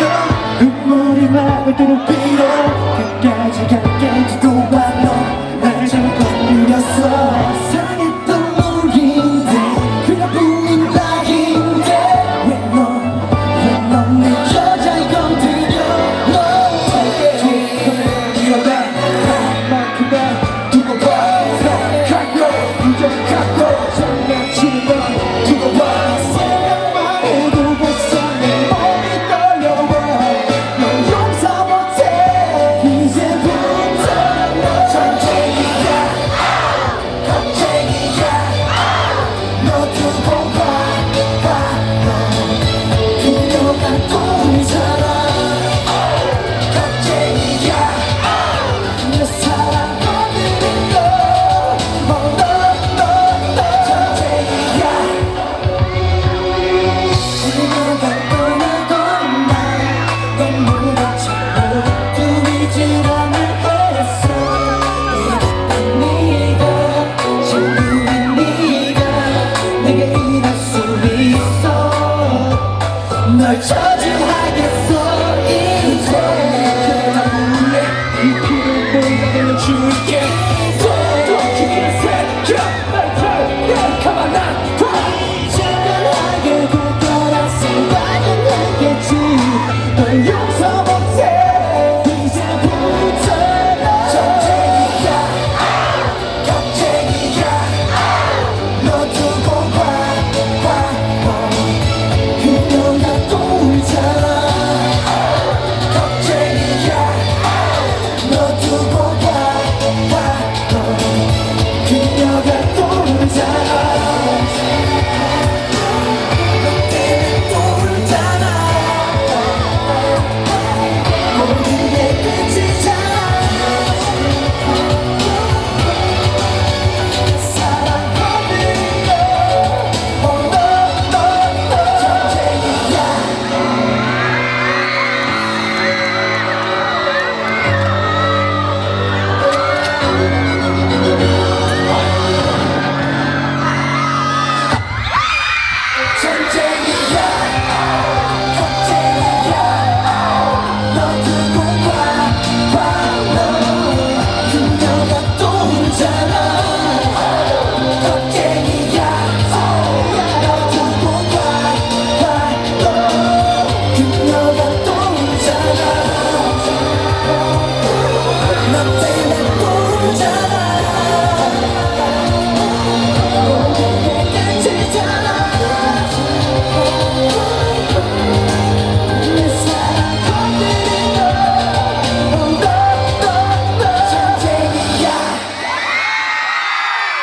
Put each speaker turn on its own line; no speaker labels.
빌어 눈물이 막을도록 빌어 끝까지 갈게 두고 봐요 날 잘못 건드렸어. you